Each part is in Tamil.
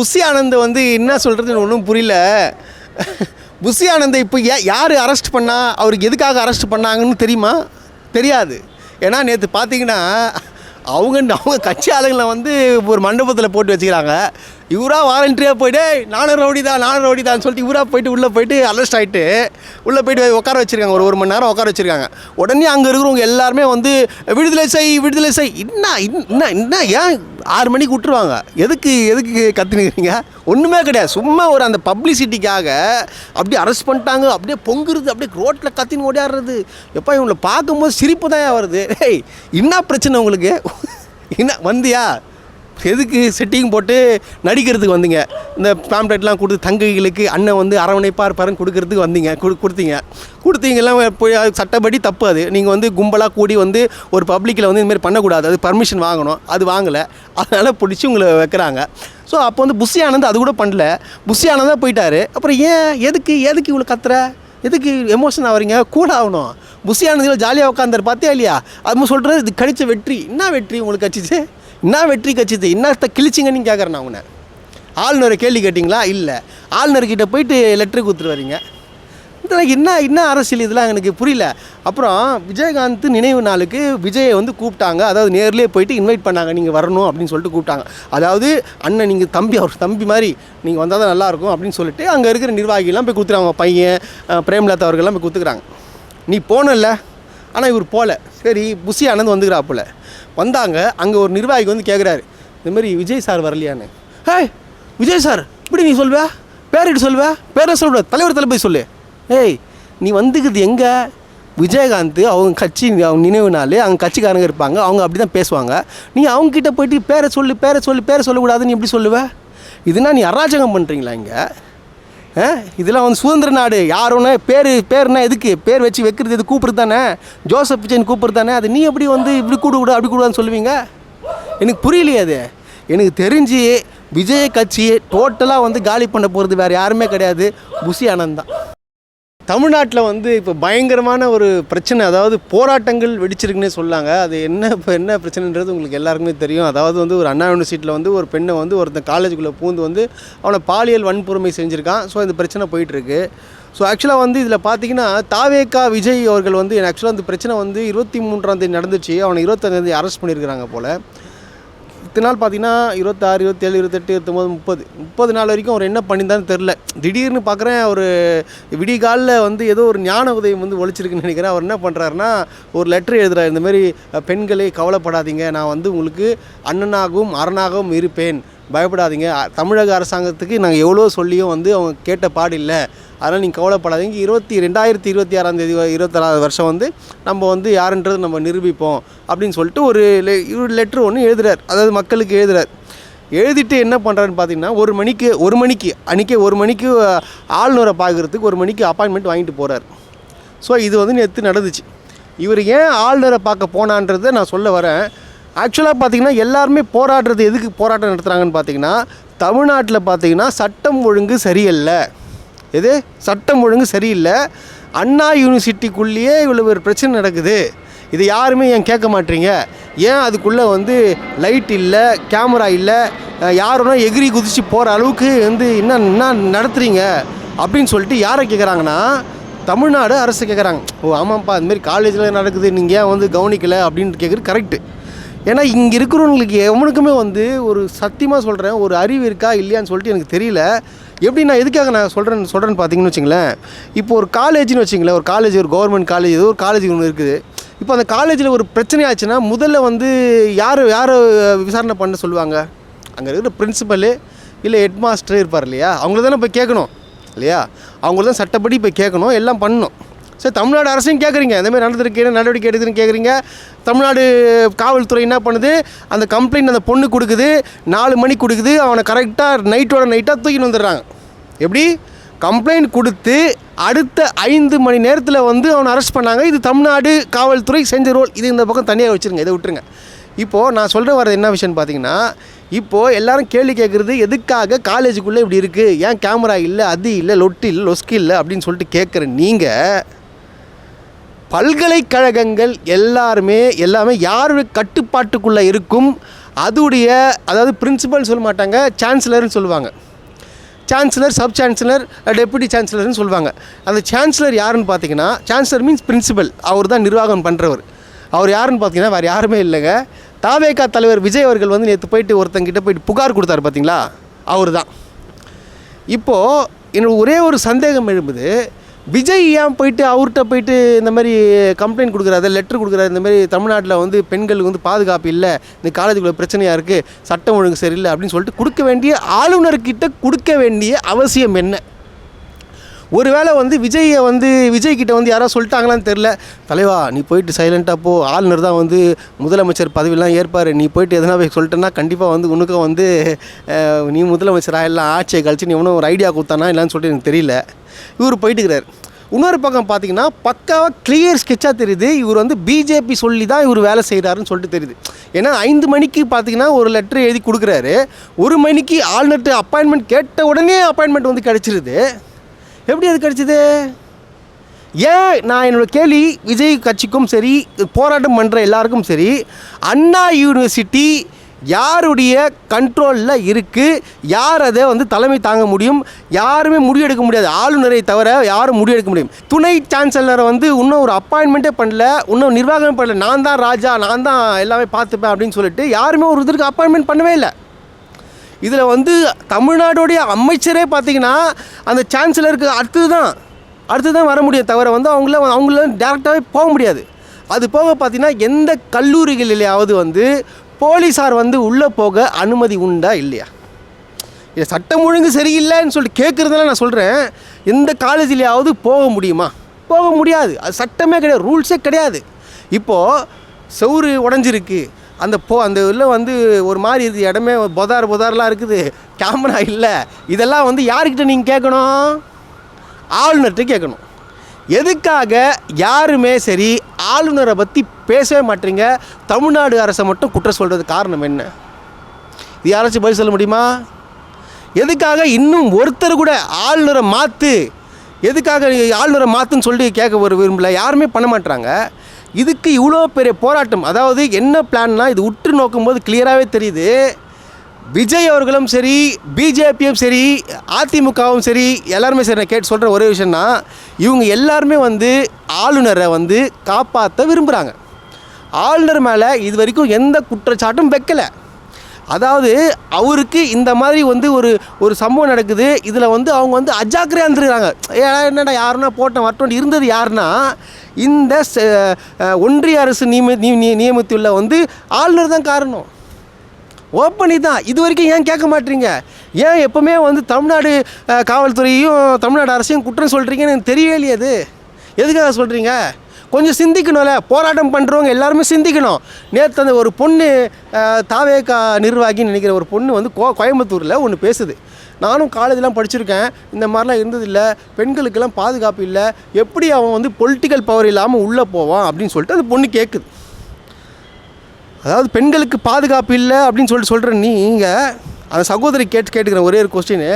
புஷி ஆனந்த் வந்து என்ன சொல்கிறதுன்னு ஒன்றும் புரியல. புஷி ஆனந்தை இப்போ ஏ யார் அரெஸ்ட் பண்ணால் அவருக்கு எதுக்காக அரெஸ்ட் பண்ணாங்கன்னு தெரியுமா? தெரியாது. ஏன்னா நேற்று பார்த்தீங்கன்னா அவங்க அவங்க கட்சி ஆளுங்களை வந்து ஒரு மண்டபத்தில் போட்டு வச்சுக்கிறாங்க. இவராக வாலண்டியாக போயிட்டு நானும் ரவுடி தான் நானும் ரவுடி தான் சொல்லிட்டு இவராக போயிட்டு உள்ளே போயிட்டு அரெஸ்ட் ஆகிட்டு உள்ளே போயிட்டு உட்கார வச்சுருக்காங்க. ஒரு ஒரு மணி நேரம் உட்கார வச்சுருக்காங்க. உடனே அங்கே இருக்கிறவங்க எல்லாருமே வந்து விடுதலை செய் விடுதலை செய். என்ன என்ன என்ன ஏன் ஆறு மணிக்கு விட்டுருவாங்க? எதுக்கு எதுக்கு கற்றுனுக்கிறீங்க ஒன்றுமே கிடையாது. சும்மா ஒரு அந்த பப்ளிசிட்டிக்காக அப்படியே அரெஸ்ட் பண்ணிட்டாங்க. அப்படியே பொங்குறது அப்படியே ரோட்டில் கத்தின்னு ஓடியாடுறது. எப்போ இவங்களை பார்க்கும்போது சிரிப்பு தான் வருது. ஏய் என்ன பிரச்சனை உங்களுக்கு? என்ன வந்தியா? எதுக்கு செட்டிங் போட்டு நடிக்கிறதுக்கு வந்தீங்க? இந்த பேம்ப்ளெட்லாம் கொடுத்து தங்கைகளுக்கு அண்ணன் வந்து அரவணைப்பாக இருப்பாருன்னு கொடுக்கறதுக்கு வந்தீங்க. கொடு கொடுத்தீங்க. கொடுத்தீங்கலாம் போய் அது சட்டப்படி தப்பு அது. நீங்கள் வந்து கும்பலாக கூடி வந்து ஒரு பப்ளிக்கில் வந்து இதுமாரி பண்ணக்கூடாது. அது பர்மிஷன் வாங்கணும். அது வாங்கலை. அதனால் பிடிச்சி உங்களை வைக்கிறாங்க. ஸோ அப்போ வந்து புஷி ஆனந்த் அது கூட பண்ணல. புஷி ஆனந்தாக போயிட்டாரு. அப்புறம் ஏன் எதுக்கு எதுக்கு இவ்வளோ கத்துற? எதுக்கு எமோஷன் ஆகிறீங்க கூட ஆகணும். புஷி ஆனந்தில் ஜாலியாக உட்காந்துரு பார்த்தியா இல்லையா? அது சொல்கிறது இது கழிச்ச வெற்றி. என்ன வெற்றி உங்களுக்கு கட்சிச்சு என்ன வெற்றி கட்சிது என்னத்த கிழிச்சிங்கன்னு கேட்குறேன் நான் உன்னை. ஆளுநரை கேள்வி கேட்டிங்களா? இல்லை. ஆளுநர்கிட்ட போயிட்டு லெட்ரு கொடுத்துட்டு வரீங்க. எனக்கு என்ன என்ன அரசியல் இதெல்லாம் எனக்கு புரியல. அப்புறம் விஜயகாந்த் நினைவு நாளுக்கு விஜயை வந்து கூப்பிட்டாங்க. அதாவது நேர்லேயே போயிட்டு இன்வைட் பண்ணாங்க. நீங்கள் வரணும் அப்படின்னு சொல்லிட்டு கூப்பிட்டாங்க. அதாவது அண்ணன் நீங்கள் தம்பி அவர் தம்பி மாதிரி நீங்கள் வந்தால் தான் நல்லாயிருக்கும் அப்படின்னு சொல்லிட்டு அங்கே இருக்கிற நிர்வாகிகள்லாம் போய் கொடுத்துறாங்க பையன் பிரேம்லதா அவர்கள்லாம் போய் கொடுத்துக்குறாங்க. நீ போனல ஆனால் இவர் போகல சரி புஷி ஆனந்த் வந்துக்கிறாப்புல. வந்தாங்க அங்கே ஒரு நிர்வாகி வந்து கேட்குறாரு இந்த மாதிரி விஜய் சார் வரலையான்னு. ஹே விஜய் சார் இப்படி நீ சொல்வ? பேரிட்டு சொல்வ? பேரை சொல்வ தலைவர் தளபதி சொல்லு. ஏய் நீ வந்துக்குது எங்கே? விஜயகாந்த் அவங்க கட்சி அவங்க நினைவு நாள் அவங்க கட்சிக்காரங்க இருப்பாங்க அவங்க அப்படி தான் பேசுவாங்க. நீ அவங்ககிட்ட போயிட்டு பேரை சொல்லு பேரை சொல்லு பேரை சொல்லக்கூடாதுன்னு எப்படி சொல்லுவ? இதுனா நீ அராஜகம் பண்ணுறீங்களா இங்கே? இதெல்லாம் வந்து சுதந்திர நாடு. யாரோன்னா பேர் பேர்னா எதுக்கு? பேர் வச்சு வைக்கிறது எது? கூப்பிடுறது தானே? ஜோசப் பிச்சன் கூப்பிடுறது தானே? அது நீ எப்படி வந்து இப்படி கூடு கூட அப்படி கூடாதுன்னு சொல்லுவீங்க? எனக்கு புரியலையே அது. எனக்கு தெரிஞ்சு விஜய் கட்சியை டோட்டலாக வந்து காலி பண்ண போகிறது வேறு யாருமே கிடையாது. புஷி ஆனந்த் தான். தமிழ்நாட்டில் வந்து இப்போ பயங்கரமான ஒரு பிரச்சனை அதாவது போராட்டங்கள் வெடிச்சிருக்குன்னே சொல்லாங்க. அது என்ன இப்போ என்ன பிரச்சனைன்றது உங்களுக்கு எல்லாருக்குமே தெரியும். அதாவது வந்து ஒரு அண்ணா யூனிவர்சிட்டியில் வந்து ஒரு பெண்ணை வந்து ஒருத்தன் காலேஜுக்குள்ளே பூந்து வந்து அவனை பாலியல் வன்கொடுமை செஞ்சுருக்கான். ஸோ இந்த பிரச்சனை போயிட்டுருக்கு. ஸோ ஆக்சுவலாக வந்து இதில் பார்த்தீங்கன்னா தாவேக்கா விஜய் அவர்கள் வந்து ஆக்சுவலாக அந்த பிரச்சனை வந்து இருபத்தி மூன்றாம் தேதி நடந்துச்சு. அவனை இருபத்தஞ்சாந்தேதி அரெஸ்ட் பண்ணியிருக்கிறாங்க போல். இத்தனை நாள் பார்த்தீங்கன்னா இருபத்தாறு இருபத்தேழு இருபத்தெட்டு இருபத்தொம்போது முப்பது. முப்பது நாள் வரைக்கும் அவர் என்ன பண்ணியிருந்தான்னு தெரில திடீர்னு பார்க்குறேன் ஒரு விடிகாலில் வந்து ஏதோ ஒரு ஞான உதயம் வந்து ஒழிச்சிருக்குன்னு நினைக்கிறேன். அவர் என்ன பண்ணுறாருன்னா ஒரு லெட்டர் எழுதுகிறார் இந்தமாரி பெண்களை கவலைப்படாதீங்க. நான் வந்து உங்களுக்கு அண்ணனாகவும் அரணாகவும் இருப்பேன். பயப்படாதீங்க. தமிழக அரசாங்கத்துக்கு நாங்கள் எவ்வளோ சொல்லியும் வந்து அவங்க கேட்ட பாடு இல்லை. அதனால் நீங்கள் கவலைப்படாதீங்க. இருபத்தி ரெண்டாயிரத்தி இருபத்தி ஆறாம் தேதி இருபத்தாறாவது வருஷம் வந்து நம்ம வந்து யாருன்றது நம்ம நிரூபிப்போம் அப்படின்னு சொல்லிட்டு ஒரு லெ- ஒரு லெட்ரு ஒன்று எழுதுறார். அதாவது மக்களுக்கு எழுதுறார். எழுதிட்டு என்ன பண்ணுறாருன்னு பார்த்தீங்கன்னா ஒரு மணிக்கு ஒரு மணிக்கு அன்றைக்கே ஒரு மணிக்கு ஆளுநரை பார்க்குறதுக்கு ஒரு மணிக்கு அப்பாயின்மெண்ட் வாங்கிட்டு போகிறார் ஸோ இது வந்து நேற்று நடந்துச்சு. இவர் ஏன் ஆளுநரை பார்க்க போனான்றதை நான் சொல்ல வரேன். ஆக்சுவலாக பார்த்தீங்கன்னா எல்லாருமே போராடுறது எதுக்கு போராட்டம் நடத்துகிறாங்கன்னு பார்த்தீங்கன்னா தமிழ்நாட்டில் பார்த்தீங்கன்னா சட்டம் ஒழுங்கு சரியில்லை. எது? சட்டம் ஒழுங்கு சரியில்லை. அண்ணா யூனிவர்சிட்டிக்குள்ளேயே இவ்வளோ ஒரு பிரச்சனை நடக்குது. இது யாருமே ஏன் கேட்க மாட்டீங்க? ஏன் அதுக்குள்ளே வந்து லைட் இல்லை கேமரா இல்லை யாருன்னா எகிரி குதித்து போகிற அளவுக்கு வந்து என்ன என்ன நடத்துகிறீங்க அப்படின்னு சொல்லிட்டு யாரை கேட்குறாங்கன்னா தமிழ்நாடு அரசு கேட்குறாங்க ஓ ஆமாம்ப்பா அதுமாரி காலேஜில் நடக்குது நீங்கள் ஏன் வந்து கவனிக்கலை அப்படின்னு கேட்குறது கரெக்டு ஏன்னா இங்கே இருக்கிறவங்களுக்கு எவனுக்குமே வந்து ஒரு சத்தியமாக சொல்கிறேன் ஒரு அறிவு இருக்கா இல்லையான்னு சொல்லிட்டு எனக்கு தெரியல. எப்படி நான் எதுக்காக நான் சொல்கிறேன் சொல்கிறேன்னு பார்த்தீங்கன்னு வச்சுங்களேன் இப்போ ஒரு காலேஜ்னு வச்சுங்களேன் ஒரு காலேஜ் ஒரு கவர்மெண்ட் காலேஜ் ஏதோ ஒரு காலேஜ் ஒன்று இருக்குது. இப்போ அந்த காலேஜில் ஒரு பிரச்சனை ஆச்சுன்னா முதல்ல வந்து யார் யார் விசாரணை பண்ண சொல்லுவாங்க? அங்கே இருக்கிற பிரின்சிபலு இல்லை ஹெட் மாஸ்டர் இருப்பார் இல்லையா? அவங்கள தானே போய் கேட்கணும் இல்லையா? அவங்கள தான் சட்டப்படி போய் கேட்கணும் எல்லாம் பண்ணணும். சரி தமிழ்நாடு அரசையும் கேட்குறீங்க இந்த மாதிரி நடந்திருக்கு என்ன நடவடிக்கை எடுக்குதுன்னு கேட்குறீங்க தமிழ்நாடு காவல்துறை என்ன பண்ணுது? அந்த கம்ப்ளைண்ட் அந்த பொண்ணு கொடுக்குது. நாலு மணி கொடுக்குது. அவனை கரெக்டாக நைட்டோட நைட்டாக தூக்கின்னு வந்துடுறாங்க. எப்படி? கம்ப்ளைண்ட் கொடுத்து அடுத்த ஐந்து மணி நேரத்தில் வந்து அவனை அரெஸ்ட் பண்ணாங்க. இது தமிழ்நாடு காவல்துறை செஞ்ச ரோல் இது இந்த பக்கம் தனியாக வச்சுருங்க இதை விட்டுருங்க. இப்போது நான் சொல்கிற வரது என்ன விஷயம்னு பார்த்தீங்கன்னா இப்போது எல்லாரும் கேள்வி கேட்குறது எதுக்காக காலேஜுக்குள்ளே இப்படி இருக்குது ஏன் கேமரா இல்லை அது இல்லை லொட்டு இல்லை லொஸ்கி இல்லை அப்படின்னு சொல்லிட்டு கேட்குற நீங்கள் பல்கலைக்கழகங்கள் எல்லாருமே எல்லாமே யாருடைய கட்டுப்பாட்டுக்குள்ளே இருக்கும் அதுடைய அதாவது பிரின்சிபல் சொல்ல மாட்டாங்க சான்சலர்னு சொல்லுவாங்க. சான்சலர் சப் சான்சலர் டெப்யூட்டி சான்சலர்னு சொல்லுவாங்க. அந்த சான்சலர் யாருன்னு பார்த்தீங்கன்னா சான்சலர் மீன்ஸ் பிரின்சிபல் அவர் தான் நிர்வாகம் பண்ணுறவர் அவர் யாருன்னு பார்த்தீங்கன்னா வேறு யாருமே இல்லைங்க. தாவேகா தலைவர் விஜய் அவர்கள் வந்து நேற்று போயிட்டு ஒருத்தங்கிட்ட போயிட்டு புகார் கொடுத்தாரு பார்த்தீங்களா? அவர் தான் இப்போது என்னோட ஒரே ஒரு சந்தேகம் எழும்புது. விஜய் ஏன் போயிட்டு அவர்கிட்ட போயிட்டு இந்த மாதிரி கம்ப்ளைண்ட் கொடுக்குறாரு? லெட்டர் கொடுக்குறாரு. இந்த மாதிரி தமிழ்நாட்டில் வந்து பெண்களுக்கு வந்து பாதுகாப்பு இல்லை. இந்த காலேஜுக்குள்ள பிரச்சனையாக இருக்குது சட்டம் ஒழுங்கு சரியில்லை அப்படின்னு சொல்லிட்டு கொடுக்க வேண்டிய ஆளுநர்கிட்ட கொடுக்க வேண்டிய அவசியம் என்ன? ஒருவேளை வந்து விஜயை வந்து விஜய் கிட்ட வந்து யாராவது சொல்லிட்டாங்களான்னு தெரில தலைவா நீ போயிட்டு சைலண்ட்டாக போ. ஆளுநர் தான் வந்து முதலமைச்சர் பதவியெல்லாம் ஏற்பார். நீ போயிட்டு எதனா போய் சொல்லிட்டேன்னா கண்டிப்பாக வந்து உனக்கும் வந்து நீ முதலமைச்சராக எல்லாம் ஆட்சியை கழிச்சு நீ ஒன்றும் ஒரு ஐடியா கொடுத்தானா? இல்லைன்னு சொல்லிட்டு எனக்கு தெரியல. இவர் போயிட்டுக்கிறார். இன்னொரு பக்கம் பார்த்தீங்கன்னா பக்காவாக கிளியர் ஸ்கெட்சாக தெரியுது. இவர் வந்து பிஜேபி சொல்லி தான் இவர் வேலை செய்கிறாருன்னு சொல்லிட்டு தெரியுது. ஏன்னா ஐந்து மணிக்கு பார்த்தீங்கன்னா ஒரு லெட்டர் எழுதி கொடுக்குறாரு. ஒரு மணிக்கு ஆளுநர்கிட்ட அப்பாயின்மெண்ட் கேட்ட உடனே அப்பாயின்மெண்ட் வந்து கிடச்சிருது. எப்படி அது கிடச்சிது? ஏன் நான் என்னோடய கேள்வி விஜய் கட்சிக்கும் சரி போராட்டம் பண்ணுற எல்லாருக்கும் சரி அண்ணா யூனிவர்சிட்டி யாருடைய கண்ட்ரோலில் இருக்குது யார் அதை வந்து தலைமை தாங்க முடியும்? யாருமே முடிவெடுக்க முடியாது. ஆளுநரை தவிர யாரும் முடிவெடுக்க முடியும். துணை சான்சலரை வந்து இன்னும் ஒரு அப்பாயின்மெண்ட்டே பண்ணல. இன்னும் நிர்வாகம் பண்ணல. நான் தான் ராஜா நான் தான் எல்லாமே பார்த்துப்பேன் அப்படின்னு சொல்லிட்டு யாருமே ஒரு இதற்கு அப்பாயின்மெண்ட் பண்ணவே இல்லை. இதில் வந்து தமிழ்நாடோடைய அமைச்சரே பார்த்திங்கன்னா அந்த சான்சலருக்கு அடுத்தது தான் அடுத்து தான் வர முடியும் தவிர வந்து அவங்கள அவங்கள டேரெக்டாகவே போக முடியாது. அது போக பார்த்தீங்கன்னா எந்த கல்லூரிகளிலேயாவது வந்து போலீஸார் வந்து உள்ளே போக அனுமதி உண்டா இல்லையா? இது சட்டம் ஒழுங்கு சரியில்லைன்னு சொல்லிட்டு கேட்குறதுனால நான் சொல்கிறேன் எந்த காலேஜ்லேயாவது போக முடியுமா? போக முடியாது. அது சட்டமே கிடையாது. ரூல்ஸே கிடையாது. இப்போது செவுறு உடஞ்சிருக்கு. அந்த போ அந்த இதில் வந்து ஒரு மாதிரி இருக்குது இடமே பொதார் பொதார்லாம் இருக்குது. கேமரா இல்லை. இதெல்லாம் வந்து யாருக்கிட்ட நீங்கள் கேட்கணும்? ஆளுநர்கிட்ட கேட்கணும். எதுக்காக யாருமே சரி ஆளுநரை பற்றி பேசவே மாட்டீங்க? தமிழ்நாடு அரசை மட்டும் குற்றம் சொல்கிறது காரணம் என்ன? இது யாராச்சும் பதில் சொல்ல முடியுமா? எதுக்காக இன்னும் ஒருத்தர் கூட ஆளுநரை மாற்று எதுக்காக ஆளுநரை மாற்றுன்னு சொல்லி கேட்க ஒரு விரும்பல? யாருமே பண்ண மாட்டாங்க இதுக்கு இவ்வளோ பெரிய போராட்டம். அதாவது என்ன பிளான்னா இது உற்று நோக்கும்போது கிளியராகவே தெரியுது. விஜய் அவர்களும் சரி பிஜேபியும் சரி அதிமுகவும் சரி எல்லாருமே சரி நான் கேட்டு சொல்கிற ஒரே விஷயம்னா இவங்க எல்லாருமே வந்து ஆளுநரை வந்து காப்பாற்ற விரும்புகிறாங்க ஆளுநர் மேலே இது வரைக்கும் எந்த குற்றச்சாட்டும் வைக்கலை. அதாவது அவருக்கு இந்த மாதிரி வந்து ஒரு ஒரு சம்பவம் நடக்குது. இதில் வந்து அவங்க வந்து அஜாக்கிரதையாக இருந்துருக்காங்க. ஏன்னா என்னடா யாருன்னா போட்டோம் வரட்டும் இருந்தது யாருன்னா இந்த ஒன்றிய அரசு நியமி நிய- நிய- நியமித்துள்ள வந்து ஆளுநர் தான் காரணம். ஓப்பனி தான் இது வரைக்கும் ஏன் கேட்க மாட்டீங்க? ஏன் எப்போவுமே வந்து தமிழ்நாடு காவல்துறையும் தமிழ்நாடு அரசையும் குற்றம் சொல்கிறீங்கன்னு எனக்கு தெரியவே இல்லையே அது. எதுக்காக சொல்கிறீங்க கொஞ்சம் சிந்திக்கணும்ல. போராட்டம் பண்ணுறவங்க எல்லாருமே சிந்திக்கணும். நேற்று அந்த ஒரு பொண்ணு தாவேகா நிர்வாகின்னு நினைக்கிற ஒரு பொண்ணு வந்து கோ கோயம்புத்தூரில் ஒன்று பேசுது. நானும் காலேஜெலாம் படிச்சிருக்கேன். இந்த மாதிரிலாம் இருந்ததில்லை. பெண்களுக்கெல்லாம் பாதுகாப்பு இல்லை. எப்படி அவன் வந்து பொலிட்டிக்கல் பவர் இல்லாமல் உள்ளே போவான் அப்படின்னு சொல்லிட்டு அந்த பொண்ணு கேட்குது. அதாவது பெண்களுக்கு பாதுகாப்பு இல்லை அப்படின்னு சொல்லிட்டு சொல்கிற நீங்கள் அந்த சகோதரி கேட்டு கேட்டுக்கிற ஒரே ஒரு கொஸ்டின்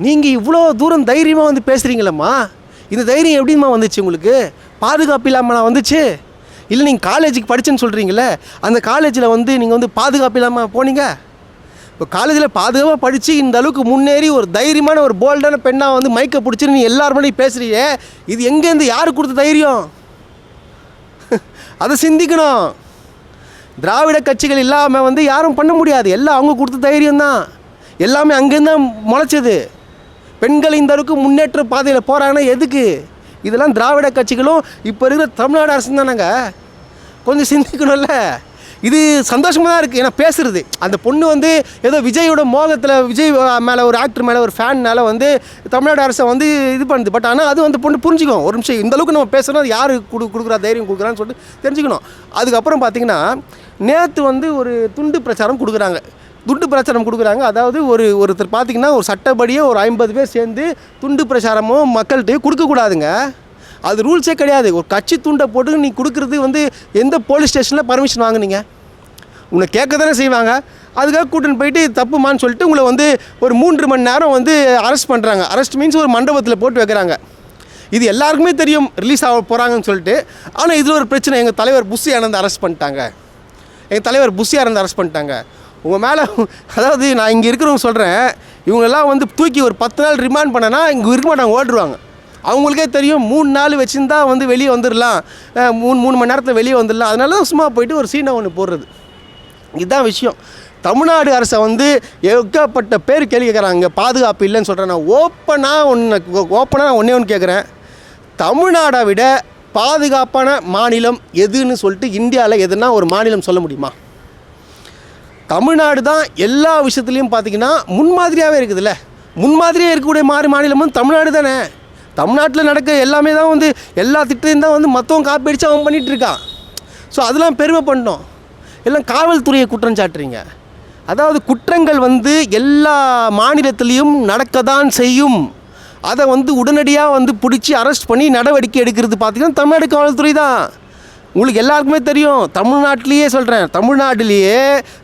நீங்கள் இவ்வளோ தூரம் தைரியமாக வந்து பேசுகிறீங்களம்மா இந்த தைரியம் எப்படிம்மா வந்துச்சு உங்களுக்கு? பாதுகாப்பு இல்லாமல் வந்துச்சு? இல்லை நீங்கள் காலேஜுக்கு படிச்சேன்னு சொல்கிறீங்களே அந்த காலேஜில் வந்து நீங்கள் வந்து பாதுகாப்பு இல்லாமல் போனீங்க? இப்போ காலேஜில் பாதுகாப்பாக படித்து இந்த அளவுக்கு முன்னேறி ஒரு தைரியமான ஒரு போல்டான பெண்ணாக வந்து மைக்கை பிடிச்சிட்டு நீ எல்லார் பண்ணி பேசுகிறீங்க இது எங்கேருந்து யாருக்கு கொடுத்த தைரியம்? அதை சிந்திக்கணும். திராவிட கட்சிகள் இல்லாமல் வந்து யாரும் பண்ண முடியாது. எல்லாம் அவங்க கொடுத்த தைரியம் தான் எல்லாமே அங்கேருந்து தான் முளைச்சது. பெண்கள் இந்த அளவுக்கு முன்னேற்ற பாதையில் போகிறாங்கன்னா எதுக்கு? இதெல்லாம் திராவிட கட்சிகளும் இப்போ இருக்கிற தமிழ்நாடு அரசு தானேங்க. கொஞ்சம் சிந்திக்கணும்ல. இது சந்தோஷமாக தான் இருக்குது ஏன்னா பேசுறது. அந்த பொண்ணு வந்து ஏதோ விஜயோட மோகத்தில் விஜய் மேலே ஒரு ஆக்டர் மேலே ஒரு ஃபேன்னால் வந்து தமிழ்நாடு அரசை வந்து இது பண்ணுது. பட் ஆனால் அது வந்து பொண்ணு புரிஞ்சுக்கும் ஒரு நிமிஷம். இந்தளவுக்கு நம்ம பேசுகிறோம் அது யார் கொடு கொடுக்குறா தைரியம் கொடுக்குறான்னு சொல்லிட்டு தெரிஞ்சுக்கணும். அதுக்கப்புறம் பார்த்தீங்கன்னா நேற்று வந்து ஒரு துண்டு பிரச்சாரம் கொடுக்குறாங்க. துண்டு பிரச்சாரம் கொடுக்குறாங்க. அதாவது ஒரு ஒருத்தர் பார்த்தீங்கன்னா ஒரு சட்டப்படியே ஒரு ஐம்பது பேர் சேர்ந்து துண்டு பிரச்சாரமும் மக்கள்கிட்ட கொடுக்கக்கூடாதுங்க அது ரூல்ஸே கிடையாது. ஒரு கட்சி துண்டை போட்டு நீ கொடுக்குறது வந்து எந்த போலீஸ் ஸ்டேஷனில் பர்மிஷன் வாங்குனீங்க? உன்னை கேட்க தானே செய்வாங்க. அதுக்காக கூட்டின்னு போயிட்டு தப்புமான்னு சொல்லிட்டு உங்களை வந்து ஒரு மூன்று மணி நேரம் வந்து அரெஸ்ட் பண்ணுறாங்க அரெஸ்ட் மீன்ஸ் ஒரு மண்டபத்தில் போட்டு வைக்கிறாங்க. இது எல்லாருக்குமே தெரியும். ரிலீஸ் ஆக போகிறாங்கன்னு சொல்லிட்டு. ஆனால் இதில் ஒரு பிரச்சனை. எங்கள் தலைவர் புஷ் ஆனந்த் அரெஸ்ட் பண்ணிட்டாங்க. எங்கள் தலைவர் புஷியாக இருந்து அரெஸ்ட் பண்ணிட்டாங்க. உங்கள் மேலே அதாவது நான் இங்கே இருக்கிறவங்க சொல்கிறேன் இவங்கெல்லாம் வந்து தூக்கி ஒரு பத்து நாள் ரிமாண்ட் பண்ணனா இங்கே இருக்க மாட்டாங்க ஓடுருவாங்க. அவங்களுக்கே தெரியும் மூணு நாள் வச்சுருந்தா வந்து வெளியே வந்துடலாம் மூணு மூணு மணி நேரத்தில் வெளியே வந்துடலாம் அதனால தான் சும்மா போயிட்டு ஒரு சீனை ஒன்று போடுறது. இதுதான் விஷயம். தமிழ்நாடு அரசை வந்து ஏகப்பட்ட பேர் கேள்வி கேட்குறாங்க. பாதுகாப்பு இல்லைன்னு சொல்கிறேன் நான் ஓப்பனாக ஒன்று ஓப்பனாக நான் ஒன்றே ஒன்று கேட்குறேன். தமிழ்நாடை விட பாதுகாப்பான மாநிலம் எதுன்னு சொல்லிட்டு இந்தியாவில் எதுனா ஒரு மாநிலம் சொல்ல முடியுமா? தமிழ்நாடு தான் எல்லா விஷயத்துலையும் பார்த்தீங்கன்னா முன்மாதிரியாகவே இருக்குதுல்ல. முன்மாதிரியாக இருக்கக்கூடிய மாறு மாநிலமும் தமிழ்நாடு தானே. தமிழ்நாட்டில் நடக்க எல்லாமே தான் வந்து எல்லா திட்டத்தையும் தான் வந்து மற்றவங்க காப்பி அடித்து அவன் பண்ணிகிட்டு இருக்கான். ஸோ அதெல்லாம் பெருமை பண்ணோம். எல்லாம் காவல்துறையை குற்றம் சாட்டுறீங்க. அதாவது குற்றங்கள் வந்து எல்லா மாநிலத்திலையும் நடக்க தான் செய்யும். அதை வந்து உடனடியாக வந்து பிடிச்சி அரெஸ்ட் பண்ணி நடவடிக்கை எடுக்கிறது பார்த்தீங்கன்னா தமிழ்நாடு காவல்துறை தான். உங்களுக்கு எல்லாருக்குமே தெரியும். தமிழ்நாட்டிலேயே சொல்கிறேன் தமிழ்நாட்டிலேயே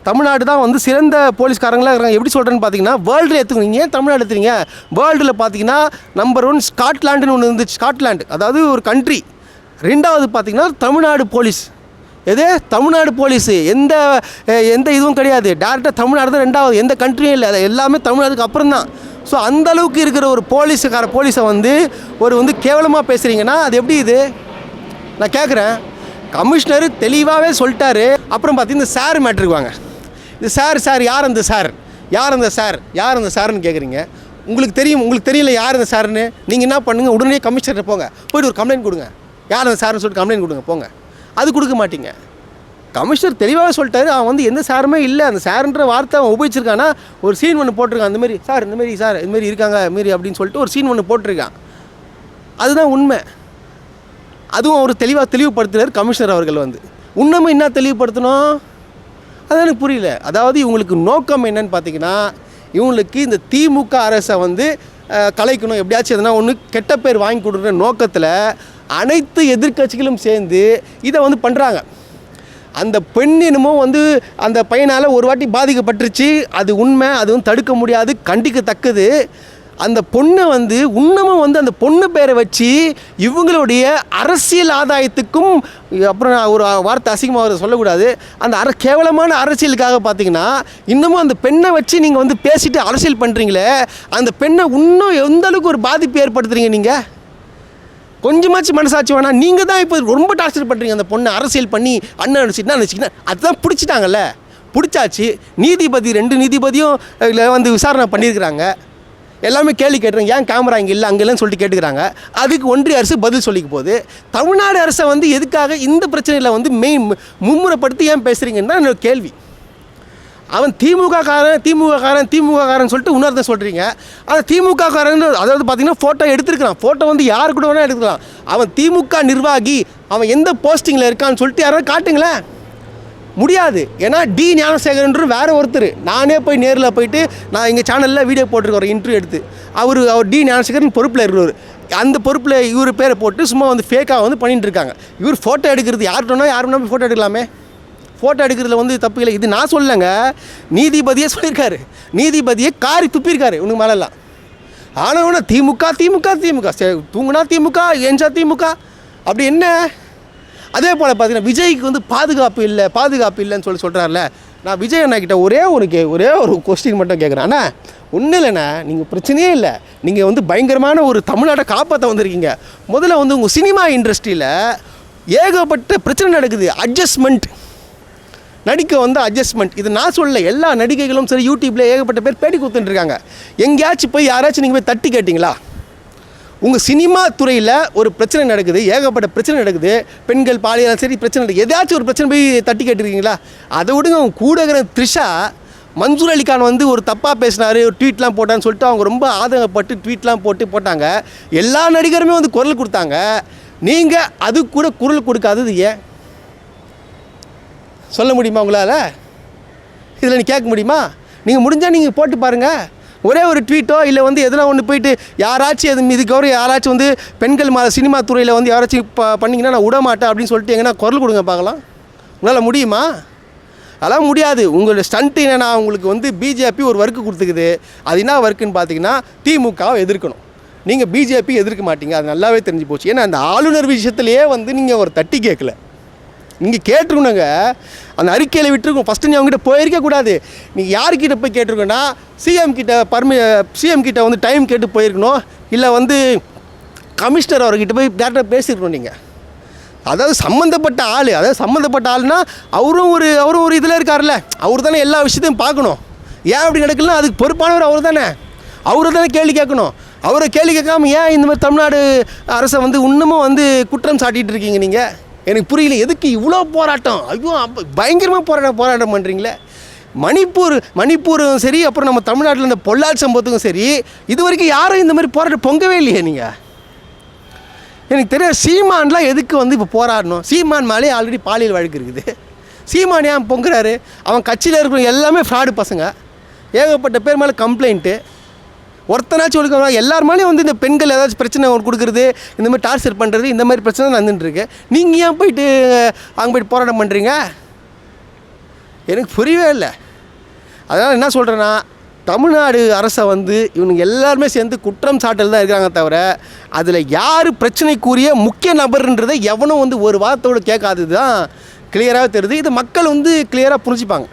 தமிழ்நாடு தான் வந்து சிறந்த போலீஸ்காரங்களாக இருக்காங்க. எப்படி சொல்கிறேன்னு பார்த்தீங்கன்னா வேர்ல்டில் எடுத்துக்கிறீங்க? தமிழ்நாடு எடுத்துறீங்க வேர்ல்டில் பார்த்தீங்கன்னா நம்பர் ஒன் ஸ்காட்லாண்டுன்னு ஒன்று இருந்துச்சு. ஸ்காட்லாண்டு அதாவது ஒரு கண்ட்ரி ரெண்டாவது பார்த்தீங்கன்னா தமிழ்நாடு போலீஸ் எது? தமிழ்நாடு போலீஸு எந்த எந்த இதுவும் கிடையாது. டேரெக்டாக தமிழ்நாடு தான் ரெண்டாவது. எந்த கண்ட்ரியும் இல்லை. அது எல்லாமே தமிழ்நாடுக்கு அப்புறம் தான் ஸோ அந்த அளவுக்கு இருக்கிற ஒரு போலீஸுக்கார போலீஸை வந்து ஒரு வந்து கேவலமாக பேசுகிறீங்கன்னா அது எப்படி இது? நான் கேட்குறேன் கமிஷனர் தெளிவாகவே சொல்லிட்டாரு. அப்புறம் பார்த்தீங்கன்னா இந்த சார் மேட்ருக்கு வாங்க இந்த சார் சார் யார் அந்த சார்? யார் அந்த சார்? யார் அந்த சார்னு கேட்குறீங்க உங்களுக்கு தெரியும் உங்களுக்கு தெரியல யார் அந்த சார்னு. நீங்கள் என்ன பண்ணுங்கள் உடனே கமிஷனர் போங்க. போயிட்டு ஒரு கம்ப்ளைண்ட் கொடுங்க. யார் அந்த சார்னு சொல்லிட்டு கம்ப்ளைண்ட் கொடுங்க போங்க. அது கொடுக்க மாட்டீங்க. கமிஷனர் தெளிவாக சொல்லிட்டாரு. அவன் வந்து எந்த சாருமே இல்லை. அந்த சாருன்ற வார்த்தை அவன் உபயோகிச்சிருக்கானா ஒரு சீன் ஒன்று போட்டிருக்கான். அந்தமாரி சார் இந்தமாரி சார் இதுமாரி இருக்காங்க இதுமாரி அப்படின்னு சொல்லிட்டு ஒரு சீன் ஒன்று போட்டிருக்கான். அதுதான் உண்மை. அதுவும் அவர் தெளிவாக தெளிவுபடுத்துறாரு கமிஷனர் அவர்கள் வந்து. இன்னமும் என்ன தெளிவுபடுத்தணும்? அது எனக்கு புரியல. அதாவது இவங்களுக்கு நோக்கம் என்னன்னு பார்த்தீங்கன்னா இவங்களுக்கு இந்த திமுக அரசை வந்து கலைக்கணும். எப்படியாச்சும் எதனா ஒன்று கெட்ட பேர் வாங்கி கொடுக்குற நோக்கத்தில் அனைத்து எதிர்க்கட்சிகளும் சேர்ந்து இதை வந்து பண்ணுறாங்க அந்த பெண் என்னமோ வந்து அந்த பையனால் ஒரு வாட்டி பாதிக்கப்பட்டுருச்சு. அது உண்மை அதுவும் தடுக்க முடியாது கண்டிக்கத்தக்கது அந்த பொண்ணை வந்து இன்னமும் வந்து அந்த பொண்ணு பேரை வச்சு இவங்களுடைய அரசியல் ஆதாயத்துக்கும் அப்புறம் நான் ஒரு வார்த்தை அசிங்கமாக அவரை சொல்லக்கூடாது. அந்த அர கேவலமான அரசியலுக்காக பார்த்தீங்கன்னா இன்னமும் அந்த பெண்ணை வச்சு நீங்கள் வந்து பேசிட்டு அரசியல் பண்ணுறீங்களே அந்த பெண்ணை இன்னும் எந்த அளவுக்கு ஒரு பாதிப்பு ஏற்படுத்துறீங்க நீங்கள் கொஞ்சமாச்சும் மனசாட்சி வேணா. நீங்கள் தான் இப்போ ரொம்ப டார்ச்சர் பண்ணுறீங்க அந்த பொண்ணை அரசியல் பண்ணி அண்ணன் நினச்சிட்டு நினச்சிக்கினா அதுதான் பிடிச்சிட்டாங்கல்ல? பிடிச்சாச்சு. நீதிபதி ரெண்டு நீதிபதியும் இதில் வந்து விசாரணை பண்ணியிருக்கிறாங்க. எல்லாமே கேள்வி கேட்டுறாங்க. ஏன் கேமரா இங்கே இல்லை அங்கே இல்லைன்னு சொல்லிட்டு கேட்டுக்கிறாங்க. அதுக்கு ஒன்றிய அரசு பதில் சொல்லிக்க போகுது. தமிழ்நாடு அரசை வந்து எதுக்காக இந்த பிரச்சனையில் வந்து மெயின் மும்முறைப்படுத்தி ஏன் பேசுகிறீங்கன்னு தான் என்னோட கேள்வி. அவன் திமுக காரன் திமுக காரன் திமுக காரன் சொல்லிட்டு இன்னொருத்தன் சொல்கிறீங்க ஆனால் திமுக காரன் அதாவது பார்த்தீங்கன்னா ஃபோட்டோ எடுத்துருக்கான் ஃபோட்டோ வந்து யார் கூட வேணால் எடுத்துக்கலாம். அவன் திமுக நிர்வாகி அவன் எந்த போஸ்டிங்கில் இருக்கான்னு சொல்லிட்டு யாராவது காட்டுங்களேன். முடியாது. ஏன்னா டி ஞானசேகரன்ற வேறு ஒருத்தர். நானே போய் நேரில் போயிட்டு நான் எங்கள் சேனலில் வீடியோ போட்டிருக்கேன் இன்டர்வியூ எடுத்து. அவர் அவர் டி ஞானசேகரன் பொறுப்பில் இருக்கிறவர் அந்த பொறுப்பில் இவர் பேரை போட்டு சும்மா வந்து ஃபேக்காக வந்து பண்ணிட்டு இருக்காங்க. இவர் ஃபோட்டோ எடுக்கிறது யார்கிட்டனா யாருன்னா ஃபோட்டோ எடுக்கலாமே? ஃபோட்டோ எடுக்கிறதுல வந்து தப்பு இல்லை. இது நான் சொல்லலைங்க. நீதிபதியே சொல்லியிருக்காரு. நீதிபதியே காரி துப்பியிருக்காரு. உனக்கு மேலெல்லாம். ஆனால் திமுக திமுக திமுக. சே தூங்குனா திமுக ஏஞ்சா திமுக. அப்படி என்ன? அதே போல் பார்த்தீங்கன்னா விஜய்க்கு வந்து பாதுகாப்பு இல்லை பாதுகாப்பு இல்லைன்னு சொல்லி சொல்கிறாருல நான் விஜய் அண்ணா கிட்ட ஒரே ஒரு கே ஒரே ஒரு கொஸ்டின் மட்டும் கேட்குறேன் அண்ணா ஒன்றும் இல்லைண்ணா. நீங்கள் பிரச்சனையே இல்லை. நீங்கள் வந்து பயங்கரமான ஒரு தமிழ்நாட்டை காப்பாற்ற வந்திருக்கீங்க. முதல்ல வந்து உங்கள் சினிமா இண்டஸ்ட்ரியில் ஏகப்பட்ட பிரச்சனை நடக்குது. அட்ஜஸ்ட்மெண்ட் நடிக்க வந்து அட்ஜஸ்ட்மெண்ட் இது நான் சொல்லல எல்லா நடிகைகளும் சரி யூடியூப்பில் ஏகப்பட்ட பேர் பேட்டி கொடுத்துட்டுருக்காங்க எங்கேயாச்சும் போய் யாராச்சும் நீங்கள் போய் தட்டி கேட்டிங்களா? உங்கள் சினிமா துறையில் ஒரு பிரச்சனை நடக்குது ஏகப்பட்ட பிரச்சனை நடக்குது. பெண்கள் பாலியல் சரி பிரச்சனை நடக்குது. எதாச்சும் ஒரு பிரச்சனை போய் தட்டி கேட்டிருக்கீங்களா? அதை விடுங்க அவங்க கூட இருக்கிற த்ரிஷா மன்சூர் அலிகான் வந்து ஒரு தப்பாக பேசினார் ஒரு ட்வீட்லாம் போட்டான்னு சொல்லிட்டு அவங்க ரொம்ப ஆதங்கப்பட்டு ட்வீட்லாம் போட்டு போட்டாங்க. எல்லா நடிகருமே வந்து குரல் கொடுத்தாங்க. நீங்கள் அது கூட குரல் கொடுக்காதது ஏன்? சொல்ல முடியுமா உங்களால்? இதில் நீ கேட்க முடியுமா? நீங்கள் முடிஞ்சால் நீங்கள் போட்டு பாருங்கள் ஒரே ஒரு ட்வீட்டோ இல்லை வந்து எதனா ஒன்று போயிட்டு யாராச்சும் எது இதுக்கப்புறம் யாராச்சும் வந்து பெண்கள் மா சினிமா துறையில் வந்து யாராச்சும் இப்போ பண்ணிங்கன்னா நான் விட மாட்டேன் அப்படின்னு சொல்லிட்டு எங்கன்னா குரல் கொடுங்க பார்க்கலாம். உங்களால் முடியுமா? அதெல்லாம் முடியாது. உங்களோட ஸ்டண்ட் என்னென்னா உங்களுக்கு வந்து பிஜேபி ஒரு ஒர்க்கு கொடுத்துக்குது. அது என்ன ஒர்க்குன்னு பார்த்தீங்கன்னா திமுகவை எதிர்க்கணும். நீங்கள் பிஜேபி எதிர்க்க மாட்டீங்க. அது நல்லாவே தெரிஞ்சு போச்சு. ஏன்னா அந்த ஆளுநர் விஷயத்துலையே வந்து நீங்கள் ஒரு தட்டி கேட்கல. நீங்கள் கேட்டிருக்கணுங்க. அந்த அறிக்கையில் விட்டுருக்கோம். ஃபஸ்ட்டு நீ அவங்ககிட்ட போயிருக்க கூடாது. நீ யார்கிட்ட போய் கேட்டிருக்கோன்னா சிஎம் கிட்ட பர்மி சிஎம் கிட்ட வந்து டைம் கேட்டு போயிருக்கணும். இல்லை வந்து கமிஷனர் அவர்கிட்ட போய் டேரக்டாக பேசியிருக்கணும் நீங்கள் அதாவது சம்மந்தப்பட்ட ஆள் அதாவது சம்மந்தப்பட்ட ஆள்னா அவரும் ஒரு அவரும் ஒரு இதில் இருக்கார்ல அவர் தானே எல்லா விஷயத்தையும் பார்க்கணும். ஏன் அப்படி நடக்கலன்னா அதுக்கு பொறுப்பானவர் அவர் தானே. அவரை தானே கேள்வி கேட்கணும். அவரை கேள்வி கேட்காம ஏன் இந்த மாதிரி தமிழ்நாடு அரசை வந்து இன்னமும் வந்து குற்றம் சாட்டிகிட்டு இருக்கீங்க நீங்கள் எனக்கு புரியல எதுக்கு இவ்வளோ போராட்டம்? ஐயோ பயங்கரமாக போராட்டம் போராட்டம் பண்ணுறீங்களே மணிப்பூர் மணிப்பூரும் சரி அப்புறம் நம்ம தமிழ்நாட்டில் இந்த பொள்ளாச்சி சம்பவத்துக்கும் சரி இது வரைக்கும் யாரும் இந்த மாதிரி போராட்டம் பொங்கவே இல்லையே நீங்கள் எனக்கு தெரியாது சீமான்லாம் எதுக்கு வந்து இப்போ போராடணும்? சீமான் மேலே ஆல்ரெடி பாலியல் வழக்கு இருக்குது. சீமான் ஏன் பொங்குறாரு? அவன் கட்சியில் இருக்கிற எல்லாமே ஃப்ராடு பசங்க. ஏகப்பட்ட பேர் மேலே கம்ப்ளைண்ட்டு ஒருத்தனாச்சும் ஒழுக்கம் எல்லார் மேலேயும் வந்து இந்த பெண்கள் ஏதாச்சும் பிரச்சனை கொடுக்குறது இந்த மாதிரி டார்ச்சர் பண்ணுறது இந்த மாதிரி பிரச்சனை நடந்துட்டுருக்கு. நீங்கள் ஏன் போயிட்டு அங்கே போயிட்டு போராட்டம் பண்ணுறீங்க எனக்கு புரியவே இல்லை. அதனால் என்ன சொல்கிறேன்னா தமிழ்நாடு அரசை வந்து இவனுங்க எல்லாருமே சேர்ந்து குற்றம் சாட்டல் தான் இருக்கிறாங்க தவிர அதில் யார் பிரச்சனைக்குரிய முக்கிய நபர்ன்றதை எவனும் வந்து ஒரு வாரத்தோடு கேட்காதது தான் கிளியராக தெரியுது. இது மக்கள் வந்து கிளியராக புரிஞ்சுப்பாங்க.